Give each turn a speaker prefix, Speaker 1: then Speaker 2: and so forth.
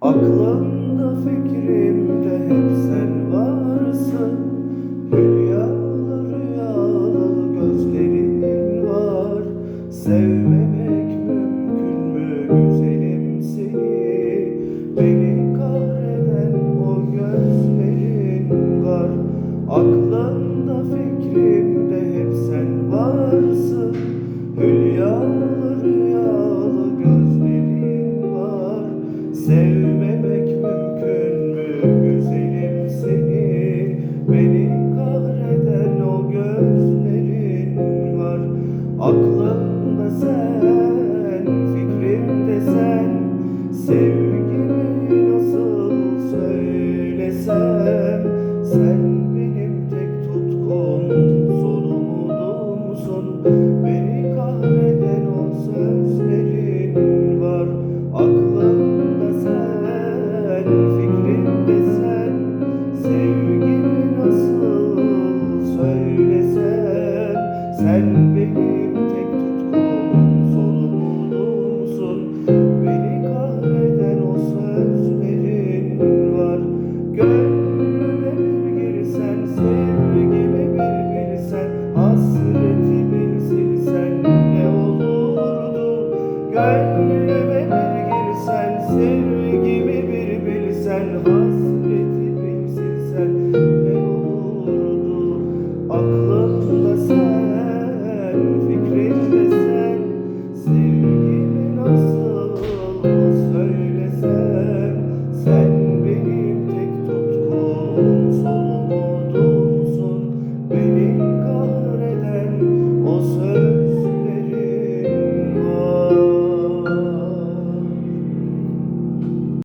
Speaker 1: Aklımda fikrimde hep sen varsın. Rüyalı rüyalı gözlerin var. Sevmemek Sevmemek mümkün mü? Güzelim seni. Beni kahreden o gözlerin var. Aklımda sen Sen benim tek tutumum, sorumluluğumsun Beni kahreden o sözlerin var. Gönlüme bir girsen, sevgimi bir bilsen Hasretimi silsen ne olurdu? Gönlüme bir girsen, sevgimi bir bilsen